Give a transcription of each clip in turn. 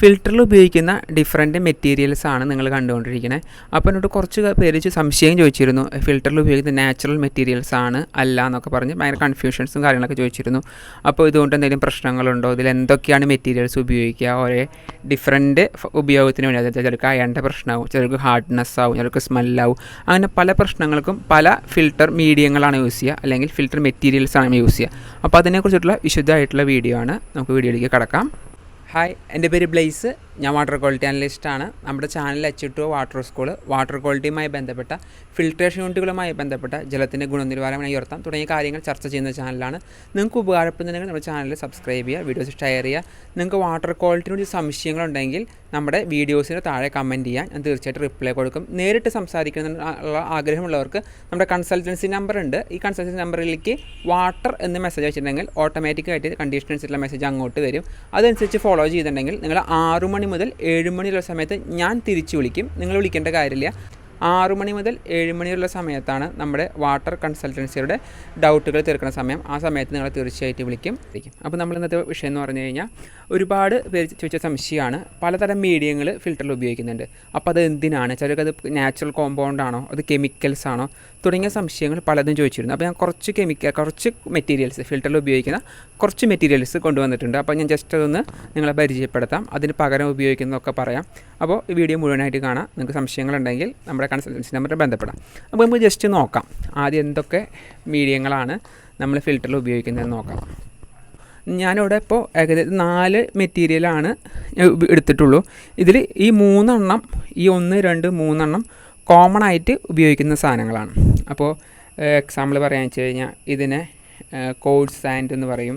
ഫിൽറ്ററിൽ ഉപയോഗിക്കുന്ന different materials ആണ് നിങ്ങൾ കണ്ടുകൊണ്ടിരിക്കുന്നത് അപ്പോൾ എന്നോട് കുറച്ച് പേര് സംശയം ചോദിച്ചിരുന്നു. ഫിൽറ്ററിൽ ഉപയോഗിക്കുന്ന നാച്ചുറൽ മെറ്റീരിയൽസ് ആണ് അല്ല എന്നൊക്കെ പറഞ്ഞ് ഭയങ്കര കൺഫ്യൂഷൻസും കാര്യങ്ങളൊക്കെ ചോദിച്ചിരുന്നു. അപ്പോൾ ഇതുകൊണ്ട് എന്തെങ്കിലും പ്രശ്നങ്ങളുണ്ടോ? ഇതിൽ എന്തൊക്കെയാണ് മെറ്റീരിയൽസ് ഉപയോഗിക്കുക? ഒരേ ഡിഫറെന്റ് ഉപയോഗത്തിന് വേണ്ടി. അതായത് ചിലർക്ക് അയണ്ട പ്രശ്നമാവും ചിലർക്ക് ഹാർഡ്നെസ് ആവും ചിലർക്ക് സ്മെല്ലാവും അങ്ങനെ പല പ്രശ്നങ്ങൾക്കും പല ഫിൽറ്റർ മീഡിയങ്ങളാണ് യൂസ് ചെയ്യുക. അല്ലെങ്കിൽ ഫിൽറ്റർ മെറ്റീരിയൽസ് ആണ് യൂസ് ചെയ്യുക. അപ്പോൾ അതിനെക്കുറിച്ചിട്ടുള്ള വിശുദ്ധമായിട്ടുള്ള വീഡിയോ ആണ്. നമുക്ക് വീഡിയോയിലേക്ക് കടക്കാം. ഹായ് എന്റെ പേര് ബ്ലേസ് ഞാൻ വാട്ടർ ക്വാളിറ്റി അനലിസ്റ്റാണ് നമ്മുടെ channel H two water school water ക്വാളിറ്റിയുമായി ബന്ധപ്പെട്ട ഫിൽട്രേഷൻ യൂണിറ്റുകളുമായി ബന്ധപ്പെട്ട ജലത്തിന്റെ ഗുണനിലവാരം ഉയർത്താം തുടങ്ങിയ കാര്യങ്ങൾ ചർച്ച ചെയ്യുന്ന ചാനലാണ് നിങ്ങൾക്ക് ഉപകാരപ്പെടുന്നുണ്ടെങ്കിൽ നമ്മുടെ ചാനൽ സബ്സ്ക്രൈബ് ചെയ്യുക വീഡിയോസ് ഷെയർ ചെയ്യുക. നിങ്ങൾക്ക് വാട്ടർ ക്വാളിറ്റിനോട് സംശയങ്ങളുണ്ടെങ്കിൽ നമ്മുടെ വീഡിയോസിന് താഴെ കമന്റ് ചെയ്യാൻ ഞാൻ തീർച്ചയായിട്ടും റിപ്ലൈ കൊടുക്കും. നേരിട്ട് സംസാരിക്കുന്ന ആഗ്രഹമുള്ളവർക്ക് നമ്മുടെ കൺസൾട്ടൻസി നമ്പർ ഉണ്ട്. ഈ കൺസൾട്ടൻസി നമ്പറിലേക്ക് വാട്ടർ എന്ന് മെസ്സേജ് അയച്ചിട്ടുണ്ടെങ്കിൽ ഓട്ടോമാറ്റിക്കായിട്ട് കണ്ടീഷൻസിലുള്ള മെസ്സേജ് അങ്ങോട്ട് വരും. അതനുസരിച്ച് ഫോളോ ചെയ്തിട്ടുണ്ടെങ്കിൽ നിങ്ങൾ ആറു മണി മുതൽ ഏഴ് മണിയുള്ള സമയത്ത് ഞാൻ തിരിച്ചു വിളിക്കും. നിങ്ങൾ വിളിക്കേണ്ട കാര്യമില്ല. ആറു മണി മുതൽ ഏഴ് മണിയുള്ള സമയത്താണ് നമ്മുടെ വാട്ടർ കൺസൾട്ടൻസിയുടെ ഡൗട്ടുകൾ തീർക്കുന്ന സമയം. ആ സമയത്ത് നിങ്ങൾ തീർച്ചയായിട്ടും വിളിക്കും. അപ്പോൾ നമ്മൾ ഇന്നത്തെ വിഷയം എന്ന് പറഞ്ഞു കഴിഞ്ഞാൽ ഒരുപാട് പേര് ചോദിച്ച സംശയമാണ്. പലതരം മീഡിയങ്ങൾ ഫിൽറ്ററിൽ ഉപയോഗിക്കുന്നുണ്ട്. അപ്പോൾ അത് എന്തിനാണ്? ചിലർക്ക് അത് നാച്ചുറൽ കോമ്പൗണ്ട് ആണോ? അത് കെമിക്കൽസ് ആണോ? തുടങ്ങിയ സംശയങ്ങൾ പലതും ചോദിച്ചിരുന്നു. അപ്പോൾ ഞാൻ കുറച്ച് കെമിക്കൽ കുറച്ച് മെറ്റീരിയൽസ് ഫിൽറ്ററിൽ ഉപയോഗിക്കുന്ന കുറച്ച് മെറ്റീരിയൽസ് കൊണ്ടുവന്നിട്ടുണ്ട്. അപ്പോൾ ഞാൻ ജസ്റ്റ് അതൊന്ന് നിങ്ങളെ പരിചയപ്പെടുത്താം. അതിന് പകരം ഉപയോഗിക്കുന്നതൊക്കെ പറയാം. അപ്പോൾ ഈ വീഡിയോ മുഴുവനായിട്ട് കാണാം. നിങ്ങൾക്ക് സംശയങ്ങളുണ്ടെങ്കിൽ നമ്മുടെ കൺസൾട്ടൻസി നമ്പറിൽ ബന്ധപ്പെടാം അപ്പോൾ നമുക്ക് ജസ്റ്റ് നോക്കാം. ആദ്യം എന്തൊക്കെ മീഡിയങ്ങളാണ് നമ്മൾ ഫിൽറ്ററിൽ ഉപയോഗിക്കുന്നതെന്ന് നോക്കാം. ഞാനിവിടെ ഇപ്പോൾ ഏകദേശം നാല് മെറ്റീരിയലാണ് എടുത്തിട്ടുള്ളൂ. ഇതിൽ ഈ മൂന്നെണ്ണം ഈ ഒന്ന് രണ്ട് മൂന്നെണ്ണം കോമൺ ആയിട്ട് ഉപയോഗിക്കുന്ന സാധനങ്ങളാണ്. അപ്പോൾ എക്സാമ്പിൾ പറയാന്ന് വെച്ച് കഴിഞ്ഞാൽ ഇതിനെ കോഡ് സാൻഡ് എന്ന് പറയും.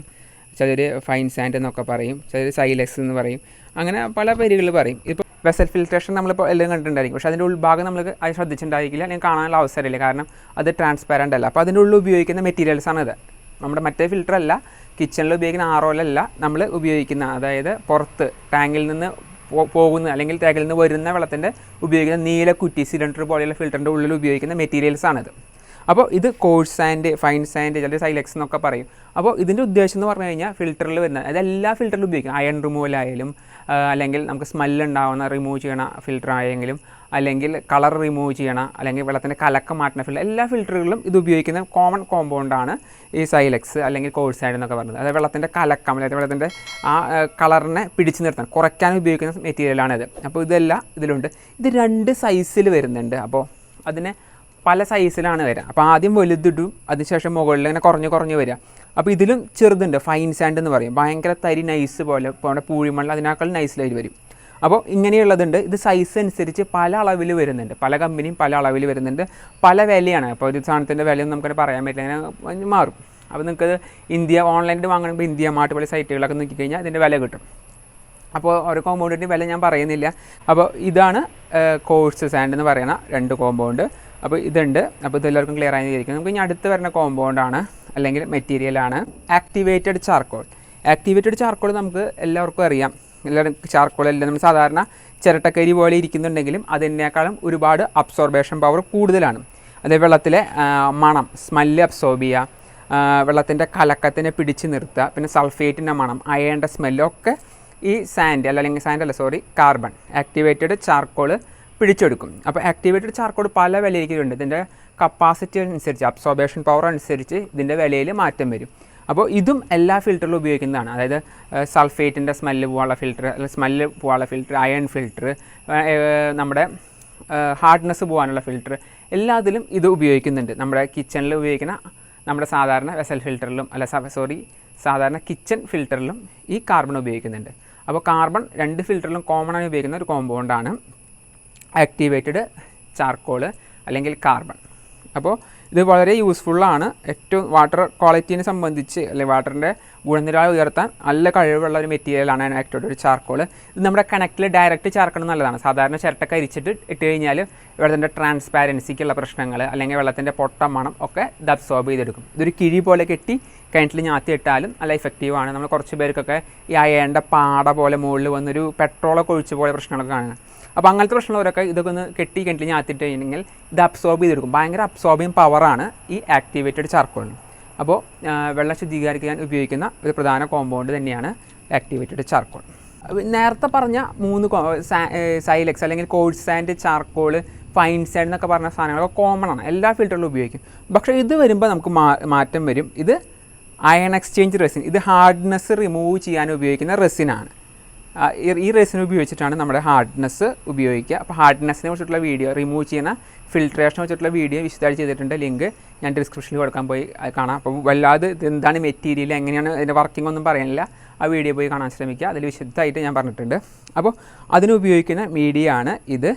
ചിലർ ഫൈൻ സാൻഡ് എന്നൊക്കെ പറയും. ചിലർ സൈലക്സ് എന്ന് പറയും. അങ്ങനെ പല പേരുകൾ പറയും. ഇപ്പോൾ വെസൽ ഫിൽട്രേഷൻ നമ്മളിപ്പോൾ എല്ലാം കണ്ടിട്ടുണ്ടായിരിക്കും. പക്ഷേ അതിന്റെ ഉൾഭാഗം നമ്മൾ അത് ശ്രദ്ധിച്ചിട്ടുണ്ടായിരിക്കില്ല. അല്ലെങ്കിൽ കാണാനുള്ള അവസരമില്ല. കാരണം അത് ട്രാൻസ്പാരന്റ് അല്ല. അപ്പോൾ അതിന്റെ ഉള്ളിൽ ഉപയോഗിക്കുന്ന മെറ്റീരിയൽസ് ആണ് ഇത് നമ്മുടെ മറ്റേ ഫിൽറ്റർ അല്ല കിച്ചണിൽ ഉപയോഗിക്കുന്ന ആറോലല്ല നമ്മൾ ഉപയോഗിക്കുന്ന. അതായത് പുറത്ത് ടാങ്കിൽ നിന്ന് പോകുന്ന അല്ലെങ്കിൽ ടാങ്കിൽ നിന്ന് വരുന്ന വെള്ളത്തിന്റെ ഉപയോഗിക്കുന്ന നീല കുറ്റി സിലിണ്ടർ പോലെയുള്ള ഫിൽറ്ററിന്റെ ഉള്ളിൽ ഉപയോഗിക്കുന്ന മെറ്റീരിയൽസ് ആണിത്. അപ്പോൾ ഇത് കോഴ്സ് സാൻഡ് ഫൈൻ സാൻഡ് അല്ലെങ്കിൽ സൈലക്സ് എന്നൊക്കെ പറയും. അപ്പോൾ ഇതിന്റെ ഉദ്ദേശം എന്ന് പറഞ്ഞു കഴിഞ്ഞാൽ ഫിൽറ്ററിൽ വരുന്ന അതായത് എല്ലാ ഫിൽറ്ററിലും ഉപയോഗിക്കും അയൺ റിമൂവൽ ആയാലും അല്ലെങ്കിൽ നമുക്ക് സ്മെല്ല് ഉണ്ടാവുന്ന റിമൂവ് ചെയ്യണ ഫിൽറ്റർ ആയെങ്കിലും അല്ലെങ്കിൽ കളർ റിമൂവ് ചെയ്യണ അല്ലെങ്കിൽ വെള്ളത്തിന്റെ കലക്കം മാറ്റുന്ന ഫിൽറ്റർ എല്ലാ ഫിൽറ്ററുകളിലും ഇത് ഉപയോഗിക്കുന്ന കോമൺ കോമ്പൗണ്ടാണ് ഈ സൈലക്സ് അല്ലെങ്കിൽ കോഴ്സ് സാൻഡ് എന്നൊക്കെ പറയുന്നത് അതായത് വെള്ളത്തിന്റെ കലക്കം അല്ലെങ്കിൽ വെള്ളത്തിന്റെ ആ കളറിനെ പിടിച്ചു നിർത്താൻ കുറയ്ക്കാൻ ഉപയോഗിക്കുന്ന മെറ്റീരിയലാണിത് അപ്പോൾ ഇതെല്ലാം ഇതിലുണ്ട്. ഇത് രണ്ട് സൈസിൽ വരുന്നുണ്ട്. അപ്പോൾ അതിനെ പല സൈസിലാണ് വരിക. അപ്പോൾ ആദ്യം വലുതിടും അതിനുശേഷം മുകളിൽ ഇങ്ങനെ കുറഞ്ഞ് കുറഞ്ഞ് വരിക. അപ്പോൾ ഇതിലും ചെറുതുണ്ട് ഫൈൻ സാൻഡ് എന്ന് പറയും. ഭയങ്കര തരി നൈസ് പോലെ ഇപ്പോൾ നമ്മുടെ പൂഴിമണ്ണിൽ അതിനേക്കാൾ നൈസിലായിട്ട് വരും. അപ്പോൾ ഇങ്ങനെയുള്ളതുണ്ട്. ഇത് സൈസ് അനുസരിച്ച് പല അളവിൽ വരുന്നുണ്ട്. പല കമ്പനിയും പല അളവിൽ വരുന്നുണ്ട്. പല വിലയാണ്. അപ്പോൾ ഒരു സാധനത്തിന്റെ വിലയൊന്നും നമുക്കത് പറയാൻ പറ്റില്ല. അങ്ങനെ മാറും. അപ്പോൾ നിങ്ങൾക്ക് ഇന്ത്യ ഓൺലൈനിൽ വാങ്ങണമെങ്കിൽ ഇന്ത്യ മാട്ട് പോലെ സൈറ്റുകളൊക്കെ നോക്കിക്കഴിഞ്ഞാൽ ഇതിന്റെ വില കിട്ടും. അപ്പോൾ ഓരോ കോമ്പൗണ്ടിന്റെ വില ഞാൻ പറയുന്നില്ല. അപ്പോൾ ഇതാണ് കോഴ്സ് സാൻഡ് എന്ന് പറയുന്ന രണ്ട് കോമ്പൗണ്ട് അപ്പോൾ ഇതുണ്ട്. അപ്പോൾ ഇത് എല്ലാവർക്കും ക്ലിയർ ആയിരിക്കും നമുക്ക് ഇനി അടുത്ത് വരുന്ന കോമ്പൗണ്ടാണ് അല്ലെങ്കിൽ മെറ്റീരിയലാണ് ആക്ടിവേറ്റഡ് ചാർക്കോൾ ആക്ടിവേറ്റഡ് ചാർക്കോൾ നമുക്ക് എല്ലാവർക്കും അറിയാം. എല്ലാവരും ചാർക്കോൾ എല്ലാം നമ്മൾ സാധാരണ ചിരട്ടക്കരി പോലെ ഇരിക്കുന്നുണ്ടെങ്കിലും അതിനേക്കാളും ഒരുപാട് അബ്സോർബേഷൻ പവർ കൂടുതലാണ്. അതേ വെള്ളത്തിലെ മണം സ്മെല്ല് അബ്സോർബ് ചെയ്യുക വെള്ളത്തിന്റെ കലക്കത്തിനെ പിടിച്ച് നിർത്തുക പിന്നെ സൾഫേറ്റിന്റെ മണം അയേണ്ട സ്മെല്ലൊക്കെ ഈ സാൻഡ് അല്ല അല്ലെങ്കിൽ സാൻഡ് അല്ല സോറി കാർബൺ ആക്ടിവേറ്റഡ് ചാർക്കോൾ പിടിച്ചെടുക്കും. അപ്പോൾ ആക്ടിവേറ്റഡ് ചാർക്കോൾ പല വിലയിലേക്കുണ്ട്. ഇതിന്റെ കപ്പാസിറ്റി അനുസരിച്ച് അബ്സോർബേഷൻ പവർ അനുസരിച്ച് ഇതിന്റെ വിലയിൽ മാറ്റം വരും. അപ്പോൾ ഇതും എല്ലാ ഫിൽറ്ററിലും ഉപയോഗിക്കുന്നതാണ്. അതായത് സൾഫേറ്റിന്റെ സ്മെല്ല് പോകാനുള്ള ഫിൽറ്റർ അല്ലെങ്കിൽ സ്മെല്ല് പോകാനുള്ള ഫിൽറ്റർ അയൺ ഫിൽറ്റർ നമ്മുടെ ഹാർഡ്നെസ് പോകാനുള്ള ഫിൽറ്റർ എല്ലാത്തിലും ഇത് ഉപയോഗിക്കുന്നുണ്ട്. നമ്മുടെ കിച്ചണിൽ ഉപയോഗിക്കുന്ന നമ്മുടെ സാധാരണ വെസൽ ഫിൽറ്ററിലും അല്ല സോറി സാധാരണ കിച്ചൺ ഫിൽറ്ററിലും ഈ കാർബൺ ഉപയോഗിക്കുന്നുണ്ട്. അപ്പോൾ കാർബൺ രണ്ട് ഫിൽറ്ററിലും കോമൺ ആയി ഉപയോഗിക്കുന്ന ഒരു കോമ്പൗണ്ടാണ് ആക്ടിവേറ്റഡ് ചാർക്കോൾ അല്ലെങ്കിൽ കാർബൺ അപ്പോൾ ഇത് വളരെ യൂസ്ഫുള്ളാണ് ഏറ്റവും വാട്ടർ ക്വാളിറ്റീനെ സംബന്ധിച്ച് അല്ലെങ്കിൽ വാട്ടറിന്റെ ഗുണനിലവാരം ഉയർത്താൻ നല്ല കഴിവുള്ള ഒരു മെറ്റീരിയലാണ് ആക്ടിവേറ്റഡ് ചാർക്കോൾ ഇത് നമ്മുടെ കണക്റ്റിൽ ഡയറക്റ്റ് ചേർക്കണം നല്ലതാണ്. സാധാരണ ചിരട്ടൊക്കെ അരിച്ചിട്ട് ഇട്ട് കഴിഞ്ഞാൽ വെള്ളത്തിന്റെ ട്രാൻസ്പാരൻസിക്കുള്ള പ്രശ്നങ്ങൾ അല്ലെങ്കിൽ വെള്ളത്തിന്റെ പൊട്ട മണം ഒക്കെ ഇത് അബ്സോർബ് ചെയ്തെടുക്കും. ഇതൊരു കിഴി പോലെ കെട്ടി കിണറ്റിൽ ഞാത്തി ഇട്ടാലും നല്ല ഇഫക്റ്റീവാണ് നമ്മൾ കുറച്ച് പേർക്കൊക്കെ ഈ അയേണ്ട പാട പോലെ മുകളിൽ വന്നൊരു പെട്രോളൊക്കെ ഒഴിച്ചു പോലെ പ്രശ്നങ്ങളൊക്കെ കാണുന്നത് അപ്പോൾ അങ്ങനത്തെ പ്രശ്നമുള്ളവരൊക്കെ ഇതൊക്കെ ഒന്ന് കെട്ടി കിണറ്റിൽ ആത്തിട്ട് കഴിഞ്ഞെങ്കിൽ ഇത് അബ്സോർബ് ചെയ്തെടുക്കും. ഭയങ്കര അബ്സോർബിങ് പവറാണ് ഈ ആക്ടിവേറ്റഡ് ചാർക്കോളിന് അപ്പോൾ വെള്ളം ശുദ്ധീകരിക്കാൻ ഉപയോഗിക്കുന്ന ഒരു പ്രധാന കോമ്പൗണ്ട് തന്നെയാണ് ആക്ടിവേറ്റഡ് ചാർക്കോൾ നേരത്തെ പറഞ്ഞ മൂന്ന് സൈലക്സ് അല്ലെങ്കിൽ coarse sand charcoal fine sand എന്നൊക്കെ പറഞ്ഞ സാധനങ്ങളൊക്കെ കോമൺ ആണ്. എല്ലാ ഫിൽറ്ററിലും ഉപയോഗിക്കും. പക്ഷേ ഇത് വരുമ്പോൾ നമുക്ക് മാറ്റം വരും. ഇത് അയൺ എക്സ്ചേഞ്ച് റെസിൻ ഇത് ഹാർഡ്നെസ് റിമൂവ് ചെയ്യാൻ ഉപയോഗിക്കുന്ന റെസിനാണ് ഈ- റേസിന് ഉപയോഗിച്ചിട്ടാണ് നമ്മുടെ ഹാർഡ്നെസ് ഉപയോഗിക്കുക. അപ്പോൾ ഹാർഡ്നെസ്സിനെ കുറിച്ചിട്ടുള്ള വീഡിയോ റിമൂവ് ചെയ്യുന്ന ഫിൽട്രേഷനെ വെച്ചിട്ടുള്ള വീഡിയോ വിശദമായി ചെയ്തിട്ടുണ്ട്. ലിങ്ക് ഞാൻ ഡിസ്ക്രിപ്ഷനിൽ കൊടുക്കാൻ പോയി കാണാം. അപ്പോൾ വല്ലാതെ എന്താണ് മെറ്റീരിയൽ എങ്ങനെയാണ് അതിന്റെ വർക്കിംഗ് ഒന്നും പറയാനില്ല ആ വീഡിയോ പോയി കാണാൻ ശ്രമിക്കുക. അതിൽ വിശദമായിട്ട് ഞാൻ പറഞ്ഞിട്ടുണ്ട്. അപ്പോൾ അതിന് ഉപയോഗിക്കുന്ന മീഡിയ ആണ് ഇത്.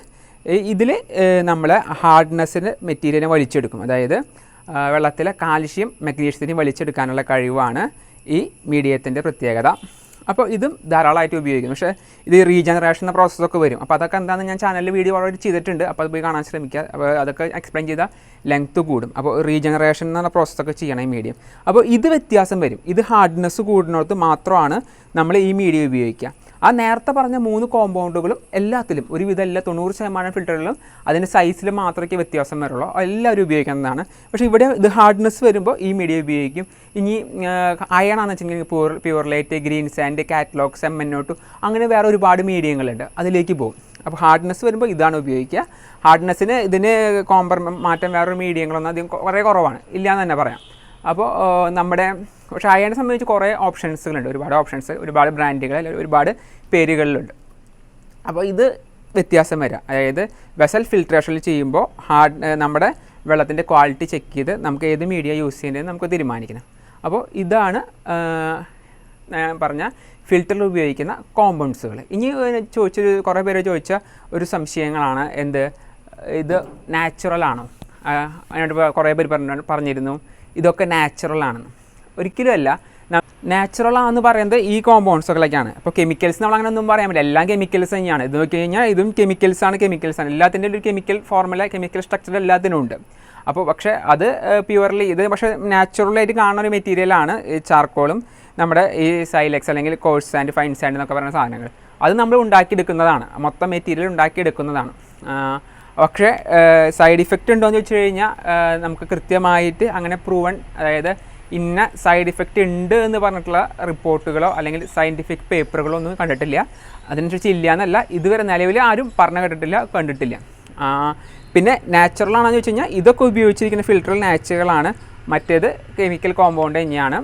ഇതിൽ നമ്മൾ ഹാർഡ്നെസ്സിന് മെറ്റീരിയലിനെ വലിച്ചെടുക്കും. അതായത് വെള്ളത്തിലെ കാൽഷ്യം മഗ്നീഷ്യത്തിനെ വലിച്ചെടുക്കാനുള്ള കഴിവാണ് ഈ മീഡിയത്തിന്റെ പ്രത്യേകത. അപ്പോൾ ഇതും ധാരാളമായിട്ട് ഉപയോഗിക്കും പക്ഷേ ഇത് റീജനറേഷൻ എന്ന പ്രോസസ്സൊക്കെ വരും. അപ്പോൾ അതൊക്കെ എന്താണെന്ന് ഞാൻ ചാനലിൽ വീഡിയോ ഓൾറെഡി ചെയ്തിട്ടുണ്ട്. അപ്പോൾ അത് പോയി കാണാൻ ശ്രമിക്കുക. അപ്പോൾ അതൊക്കെ എക്സ്പ്ലെയിൻ ചെയ്താൽ ലെങ്ത്ത് കൂടും. അപ്പോൾ റീജനറേഷൻ എന്ന പ്രോസസ്സൊക്കെ ചെയ്യണം ഈ മീഡിയം അപ്പോൾ ഇത് വ്യത്യാസം വരും. ഇത് ഹാർഡ്നെസ് കൂടുന്നിടത്ത് മാത്രമാണ് നമ്മൾ ഈ മീഡിയം ഉപയോഗിക്കുക. ആ നേരത്തെ പറഞ്ഞ മൂന്ന് കോമ്പൗണ്ടുകളും എല്ലാത്തിലും ഒരുവിധം എല്ലാ തൊണ്ണൂറ് ശതമാനം ഫിൽറ്ററുകളും അതിന്റെ സൈസിൽ മാത്രമേ വ്യത്യാസം വരുള്ളൂ. എല്ലാവരും ഉപയോഗിക്കുന്നതാണ്. പക്ഷേ ഇവിടെ ഇത് ഹാർഡ്നെസ് വരുമ്പോൾ ഈ മീഡിയ ഉപയോഗിക്കും. ഇനി അയൺ ആണെന്ന് വെച്ചെങ്കിൽ pure pure light green sand catalog സെമ്മനോട്ടു അങ്ങനെ വേറെ ഒരുപാട് മീഡിയങ്ങളുണ്ട് അതിലേക്ക് പോകും. അപ്പോൾ ഹാർഡ്നെസ് വരുമ്പോൾ ഇതാണ് ഉപയോഗിക്കുക. ഹാർഡ്നെസ്സിന് ഇതിന് കോമ്പർ മാറ്റം വേറൊരു മീഡിയങ്ങളൊന്നും അധികം കുറേ കുറവാണ്. ഇല്ല എന്ന് തന്നെ പറയാം. അപ്പോൾ നമ്മുടെ പക്ഷേ അയണെ സംബന്ധിച്ച് കുറേ ഓപ്ഷൻസുകളുണ്ട്. ഒരുപാട് ഓപ്ഷൻസ് ഒരുപാട് ബ്രാൻഡുകൾ അല്ലെങ്കിൽ ഒരുപാട് പേരുകളിലുണ്ട്. അപ്പോൾ ഇത് വ്യത്യാസം വരാം. അതായത് വെസൽ ഫിൽട്രേഷനിൽ ചെയ്യുമ്പോൾ ഹാർഡ് നമ്മുടെ വെള്ളത്തിന്റെ ക്വാളിറ്റി ചെക്ക് ചെയ്ത് നമുക്ക് ഏത് മീഡിയ യൂസ് ചെയ്യേണ്ടത് നമുക്ക് തീരുമാനിക്കണം. അപ്പോൾ ഇതാണ് ഞാൻ പറഞ്ഞ ഫിൽറ്ററിൽ ഉപയോഗിക്കുന്ന കോമ്പൗണ്ട്സുകൾ. ഇനി ചോദിച്ചൊരു കുറേ പേര് ചോദിച്ച ഒരു സംശയങ്ങളാണ്. എന്ത്? ഇത് നാച്ചുറൽ ആണോ അതിനോട് കുറേ പേര് പറഞ്ഞു പറഞ്ഞിരുന്നു. ഇതൊക്കെ നാച്ചുറൽ ആണെന്ന് ഒരിക്കലുമല്ല. നാച്ചുറൽ ആണെന്ന് പറയുന്നത് ഈ കോമ്പൗണ്ട്സുകളൊക്കെയാണ് അപ്പോൾ കെമിക്കൽസ് നമ്മൾ അങ്ങനെ ഒന്നും പറയാൻ പറ്റില്ല. എല്ലാം കെമിക്കൽസ് തന്നെയാണ്. ഇത് നോക്കി കഴിഞ്ഞാൽ ഇതും കെമിക്കൽസ് ആണ് കെമിക്കൽസ് ആണ്. എല്ലാത്തിന്റെ ഒരു കെമിക്കൽ ഫോർമുല കെമിക്കൽ സ്ട്രക്ചർ എല്ലാത്തിനും ഉണ്ട്. അപ്പോൾ പക്ഷേ അത് പ്യുവർലി ഇത് പക്ഷേ നാച്ചുറലായിട്ട് കാണുന്ന ഒരു മെറ്റീരിയലാണ് ഈ ചാർക്കോളും നമ്മുടെ ഈ സൈലക്സ് അല്ലെങ്കിൽ കോഴ്സ് സാൻഡ് ഫൈൻ സാൻഡ് എന്നൊക്കെ പറയുന്ന സാധനങ്ങൾ. അത് നമ്മൾ ഉണ്ടാക്കിയെടുക്കുന്നതാണ്. മൊത്തം മെറ്റീരിയൽ ഉണ്ടാക്കിയെടുക്കുന്നതാണ്. പക്ഷേ സൈഡ് ഇഫക്റ്റ് ഉണ്ടോ എന്ന് ചോദിച്ചു കഴിഞ്ഞാൽ നമുക്ക് കൃത്യമായിട്ട് അങ്ങനെ പ്രൂവൺ അതായത് ഇന്ന സൈഡ് ഇഫക്റ്റ് ഉണ്ട് എന്ന് പറഞ്ഞിട്ടുള്ള റിപ്പോർട്ടുകളോ അല്ലെങ്കിൽ സയന്റിഫിക് പേപ്പറുകളോ ഒന്നും കണ്ടിട്ടില്ല. അതിനനുസരിച്ച് ഇല്ല എന്നല്ല ഇതുവരെ നിലവിൽ ആരും പറഞ്ഞു കേട്ടിട്ടില്ല കണ്ടിട്ടില്ല. പിന്നെ നാച്ചുറൽ ആണെന്ന് വെച്ച് കഴിഞ്ഞാൽ ഇതൊക്കെ ഉപയോഗിച്ചിരിക്കുന്ന ഫിൽറ്ററിൽ നാച്ചുറലാണ് മറ്റേത് കെമിക്കൽ കോമ്പൗണ്ട് തന്നെയാണ്.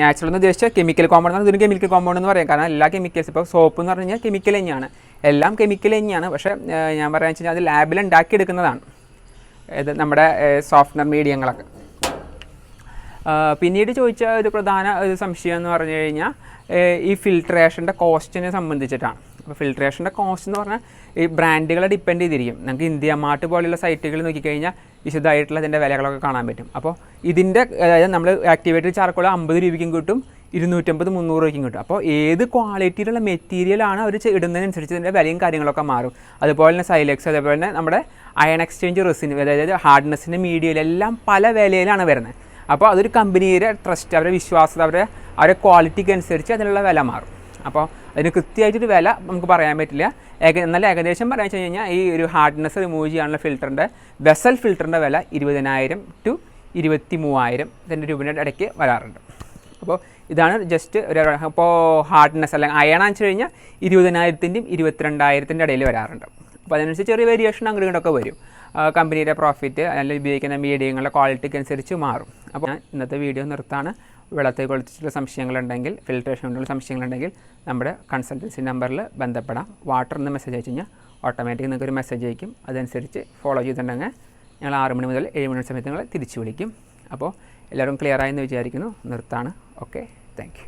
നാച്ചുറൽ എന്ന് ഉദ്ദേശിച്ചാൽ കെമിക്കൽ കോമ്പൗണ്ട് ഇതിന് കെമിക്കൽ കോമ്പൗണ്ട് എന്ന് പറയാം. കാരണം എല്ലാ കെമിക്കൽസ് ഇപ്പോൾ സോപ്പ് എന്ന് പറഞ്ഞു കഴിഞ്ഞാൽ കെമിക്കൽ തന്നെയാണ്. എല്ലാം കെമിക്കൽ തന്നെയാണ്. പക്ഷേ ഞാൻ പറയാൻ വെച്ച് കഴിഞ്ഞാൽ അത് ലാബിൽ ഉണ്ടാക്കിയെടുക്കുന്നതാണ്. ഇത് നമ്മുടെ സോഫ്റ്റ്വെയർ മീഡിയങ്ങളൊക്കെ പിന്നീട് ചോദിച്ച ഒരു പ്രധാന ഒരു സംശയം എന്ന് പറഞ്ഞു കഴിഞ്ഞാൽ ഈ ഫിൽട്രേഷന്റെ കോസ്റ്റിനെ സംബന്ധിച്ചിട്ടാണ്. അപ്പോൾ ഫിൽട്രേഷന്റെ കോസ്റ്റ് എന്ന് പറഞ്ഞാൽ ഈ ബ്രാൻഡുകളെ ഡിപ്പെൻഡ് ചെയ്തിരിക്കും. നമുക്ക് ഇന്ത്യ മാർട്ട് പോലെയുള്ള സൈറ്റുകൾ നോക്കിക്കഴിഞ്ഞാൽ വിശദമായിട്ടുള്ള അതിന്റെ വിലകളൊക്കെ കാണാൻ പറ്റും. അപ്പോൾ ഇതിന്റെ അതായത് നമ്മൾ ആക്ടിവേറ്റഡ് ചാർക്കോൾ അമ്പത് രൂപയ്ക്കും കിട്ടും ഇരുന്നൂറ്റമ്പത് മുന്നൂറ് രൂപയ്ക്കും കിട്ടും. അപ്പോൾ ഏത് ക്വാളിറ്റിയിലുള്ള മെറ്റീരിയലാണ് അവർ ഇടുന്നതിനനുസരിച്ച് ഇതിന്റെ വിലയും കാര്യങ്ങളൊക്കെ മാറും. അതുപോലെ തന്നെ സൈലക്സ് അതേപോലെ തന്നെ നമ്മുടെ അയൺ എക്സ്ചേഞ്ച് റെസിന് അതായത് ഹാർഡ്നെസ്സിന്റെ മീഡിയയിലെല്ലാം പല വിലയിലാണ് വരുന്നത്. അപ്പോൾ അതൊരു കമ്പനിയുടെ ട്രസ്റ്റ് അവരുടെ വിശ്വാസത അവരുടെ അവരുടെ ക്വാളിറ്റിക്ക് അനുസരിച്ച് അതിനുള്ള വില മാറും. അപ്പോൾ അതിന് കൃത്യമായിട്ടൊരു വില നമുക്ക് പറയാൻ പറ്റില്ല. ഏക എന്നാലും ഏകദേശം പറയാൻ വെച്ച് കഴിഞ്ഞാൽ ഈ ഒരു ഹാർഡ്നെസ് റിമൂവ് ചെയ്യാനുള്ള ഫിൽറ്ററിന്റെ വെസൽ ഫിൽറ്ററിന്റെ വില ഇരുപതിനായിരം ടു ഇരുപത്തി മൂവായിരം ഇതിന്റെ രൂപയുടെ ഇടയ്ക്ക് വരാറുണ്ട്. അപ്പോൾ ഇതാണ് ജസ്റ്റ് ഒരു അപ്പോൾ ഹാർഡ്നെസ് അല്ലെങ്കിൽ അയൺ വെച്ച് കഴിഞ്ഞാൽ ഇരുപതിനായിരത്തിന്റെയും ഇരുപത്തിരണ്ടായിരത്തിന്റെ ഇടയിൽ വരാറുണ്ട്. അപ്പോൾ അതിനനുസരിച്ച് ചെറിയ വേരിയേഷൻ അങ്ങോട്ടും ഇങ്ങോട്ടൊക്കെ വരും. കമ്പനിയുടെ പ്രോഫിറ്റ് അല്ലെങ്കിൽ ഉപയോഗിക്കുന്ന മീഡിയങ്ങളുടെ ക്വാളിറ്റിക്ക് അനുസരിച്ച് മാറും. അപ്പോൾ ഞാൻ ഇന്നത്തെ വീഡിയോ നിർത്താണ്. വെള്ളത്തെ കുളിച്ചിട്ടുള്ള സംശയങ്ങളുണ്ടെങ്കിൽ ഫിൽട്രേഷൻ കൊണ്ടുള്ള സംശയങ്ങളുണ്ടെങ്കിൽ നമ്മുടെ കൺസൾട്ടൻസി നമ്പറിൽ ബന്ധപ്പെടാം. വാട്ടർ എന്ന് മെസ്സേജ് അയച്ചു കഴിഞ്ഞാൽ ഓട്ടോമാറ്റിക് നിങ്ങൾക്ക് ഒരു മെസ്സേജ് അയക്കും. അതനുസരിച്ച് ഫോളോ ചെയ്തിട്ടുണ്ടെങ്കിൽ ഞങ്ങൾ ആറ് മണി മുതൽ ഏഴ് മണി സമയത്ത് നിങ്ങളെ തിരിച്ചു വിളിക്കും. അപ്പോൾ എല്ലാവരും ക്ലിയർ ആയെന്ന് വിചാരിക്കുന്നു. നിർത്താണ്. Okay thank